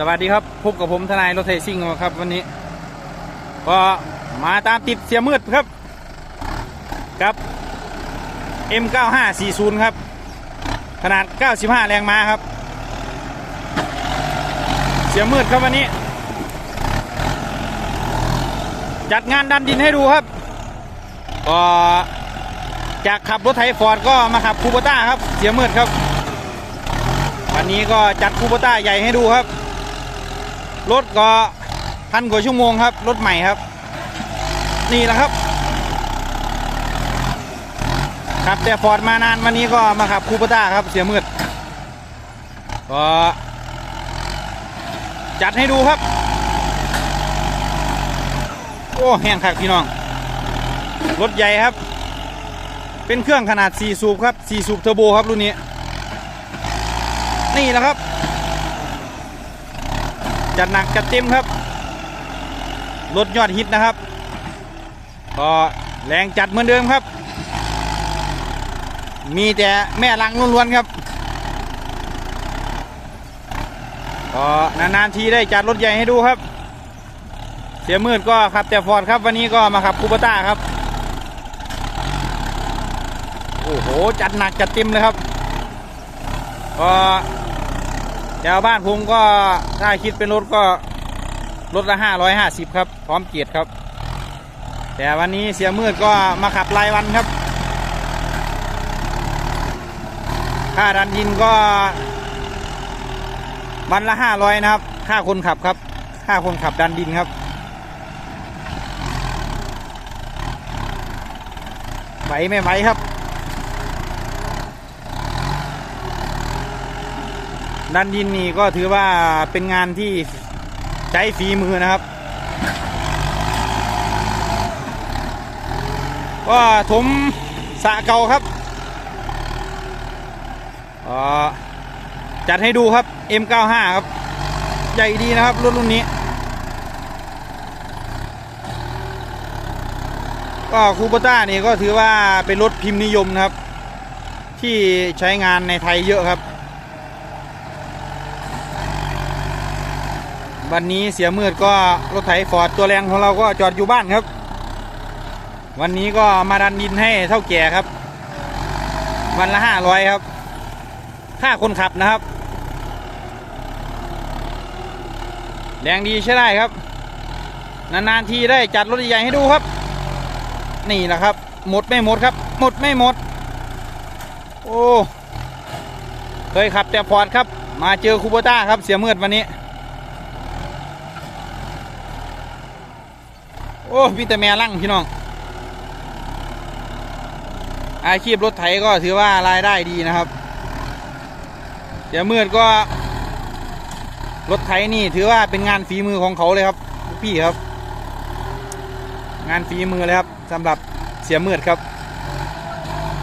สวัสดีครับพบกับผมทนายรถไทยซิ่งครับวันนี้ ก็มาตามติดเสียมืดครับกับ M9540 ครับ ขนาด 95 แรงม้าครับ เสียมืดครับวันนี้ จัดงานดันดินให้ดูครับ ก็จากขับรถไถฟอร์ดก็มาขับคูโบต้าครับ เสียมืดครับ วันนี้ก็จัดคูโบต้าใหญ่ให้ดูครับ รถก็พันกว่าชั่วโมงครับ รถใหม่ครับ นี่แหละครับขับแต่ฟอร์ดมานานวันนี้ก็มาขับคูโบต้าครับเสียมืดก็จัดให้ดูครับ โอ้แห้งคักพี่น้อง รถใหญ่ครับ เป็นเครื่องขนาด 4 สูบครับ 4 สูบเทอร์โบครับรุ่นนี้ นี่แหละครับ จัดหนักจัดเต็มครับ รถยอดฮิตนะครับ ก็แรงจัดเหมือนเดิมครับ มีแต่แม่ลังล้วนๆครับก็นานๆทีได้จัดรถใหญ่ให้ดูครับ เสียมืดก็ขับแต่ฟอร์ดครับ วันนี้ก็มาขับคูปต้าครับ โอ้โห จัดหนักจัดเต็มเลยครับก็ ถวบ้านผมก็ถ้าคิดเป็นรถก็รถละห้าร้อยห้าสิบครับ พร้อมเกียรติครับ แต่วันนี้เสียมืดก็มาขับรายวันครับ ค่าดันดินก็ วันละห้าร้อยนะครับ ค่าคนขับครับค่าคนขับดันดินครับไหวไม่ไหวครับ ดันดินนี่ก็ถือว่าเป็นงานที่ใช้ฝีมือนะครับ ก็ถมสะเก่าครับอ่อจัดให้ดูครับ M95 ครับ ใหญ่ดีนะครับรถรุ่นนี้ ก็คูปต้านี่ก็ถือว่าเป็นรถพิมพ์นิยมนะครับ ที่ใช้งานในไทยเยอะครับ วันนี้เสียมืดก็รถไถฟอร์ดตัวแรงของเราก็จอดอยู่บ้านครับ วันนี้ก็มาดันดินให้เท่าแก่ครับ วันละห้าร้อยครับ ค่าคนขับนะครับ แรงดีใช่ได้ครับ นานๆทีได้จัดรถใหญ่ให้ดูครับ นี่แหละครับ หมดไม่หมดครับ หมดไม่หมด โอ้ เคยขับแต่ฟอร์ดครับ มาเจอคูโบต้าครับเสียมืดวันนี้ โอ้พี่แต่แม่ลั่งพี่น้อง อาชีพรถไถก็ถือว่ารายได้ดีนะครับเสียมืดก็ รถไถนี่ถือว่าเป็นงานฝีมือของเขาเลยครับ พี่ครับ งานฝีมือเลยครับสำหรับเสียมืดครับ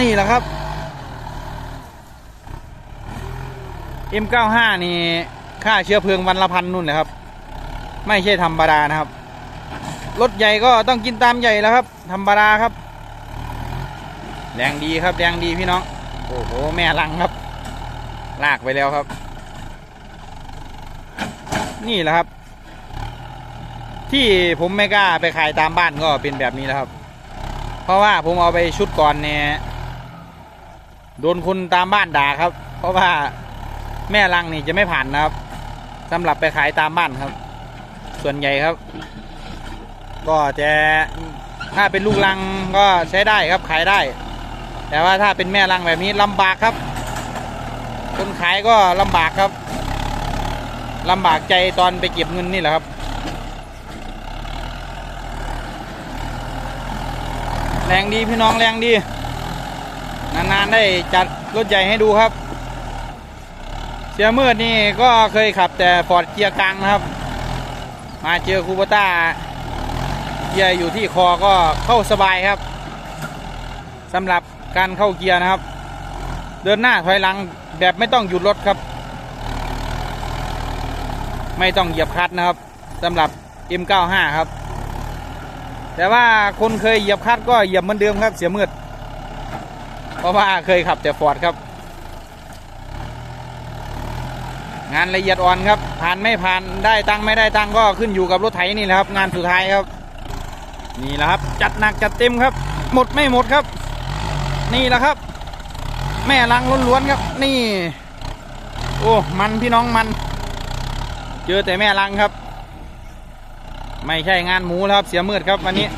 นี่แหละครับ M95 นี่ค่าเชื้อเพลิงวันละพันนู่นเลยครับ ไม่ใช่ธรรมดานะครับ รถใหญ่ก็ต้องกินตามใหญ่แล้วครับธรรมดาครับ แรงดีครับแรงดีพี่น้องโอ้โหแม่ลังครับ ลากไปแล้วครับ นี่แหละครับ ที่ผมไม่กล้าไปขายตามบ้านก็เป็นแบบนี้แล้วครับ เพราะว่าผมเอาไปชุดก่อนเนี่ยโดนคนตามบ้านด่าครับ เพราะว่าแม่ลังนี่จะไม่ผ่านนะครับสำหรับไปขายตามบ้านครับ ส่วนใหญ่ครับ ก็จะถ้าเป็นลูกลังก็ใช้ได้ครับขายได้ แต่ว่าถ้าเป็นแม่ลังแบบนี้ลำบากครับ คนขายก็ลำบากครับลำบากใจตอนไปเก็บเงินนี่แหละครับแรงดีพี่น้องแรงดี นานๆได้จัดรถใหญ่ให้ดูครับ เสียมืดนี่ก็เคยขับแต่ฟอร์ดเกียร์กลางนะครับ มาเจอคูปต้า เกียร์อยู่ที่คอก็เข้าสบายครับสำหรับการเข้าเกียร์นะครับ เดินหน้าถอยหลังแบบไม่ต้องหยุดรถครับ ไม่ต้องเหยียบคลัตช์นะครับสำหรับ M95 ครับ แต่ว่าคนเคยเหยียบคลัตช์ก็เหยียบเหมือนเดิมครับเสียมืดเพราะว่าเคยขับแต่ฟอร์ดครับ งานละเอียดอ่อนครับ ผ่านไม่ผ่านได้ตังไม่ได้ตังก็ขึ้นอยู่กับรถไถนี่แหละครับ งานสุดท้ายครับ นี่แหละครับ จัดหนักจัดเต็มครับ หมดไม่หมดครับ นี่แหละครับ แม่ลังล้วนๆครับ นี่ โอ้มันพี่น้องมัน เจอแต่แม่ลังครับ ไม่ใช่งานหมูแล้วครับ เสียมืดครับวันนี้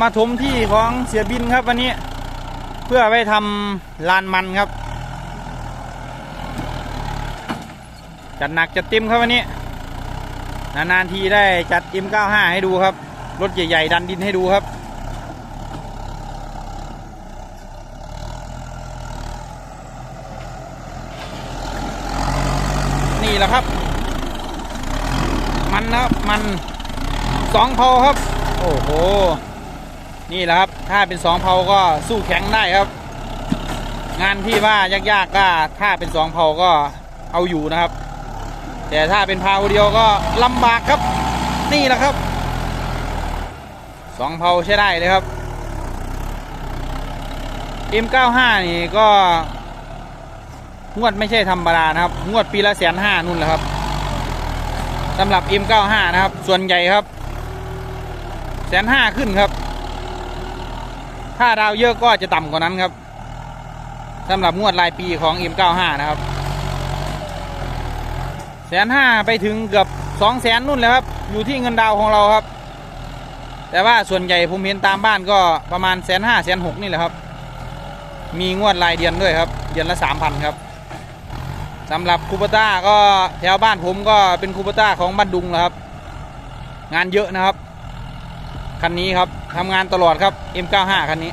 มาถมที่ของเสียบินครับวันนี้ เพื่อไปทำลานมันครับจัดหนักจัดเต็มครับวันนี้ นานๆทีได้จัด M95 ให้ดูครับ รถใหญ่ๆดันดินให้ดูครับ นี่แหละครับ มันนะครับ มันสองเพาครับ โอ้โห นี่แหละครับ ถ้าเป็นสองเพาก็สู้แข็งได้ครับ งานที่ว่ายากๆก็ถ้าเป็นสองเพาก็เอาอยู่นะครับ แต่ถ้าเป็นพาวเดียวก็ลำบากครับ นี่แหละครับสองเพาใช้ได้เลยครับ M95 นี่ก็งวดไม่ใช่ธรรมดานะครับ งวดปีละแสนห้านู่นแหละครับสำหรับ M95 นะครับ ส่วนใหญ่ครับแสนห้าขึ้นครับ ถ้าดาวเยอะก็จะต่ำกว่านั้นครับสำหรับงวดรายปีของ M95 นะครับ แสนห้าไปถึงเกือบสองแสนนู่นเลยครับ อยู่ที่เงินดาวของเราครับ แต่ว่าส่วนใหญ่ผมเห็นตามบ้านก็ประมาณแสนห้าแสนหกนี่แหละครับ มีงวดรายเดือนด้วยครับ เดือนละสามพันครับสำหรับคูปต้าก็แถวบ้านผมก็เป็นคูปต้าของบ้านดุงนะครับ งานเยอะนะครับ คันนี้ครับทำงานตลอดครับ M95 คันนี้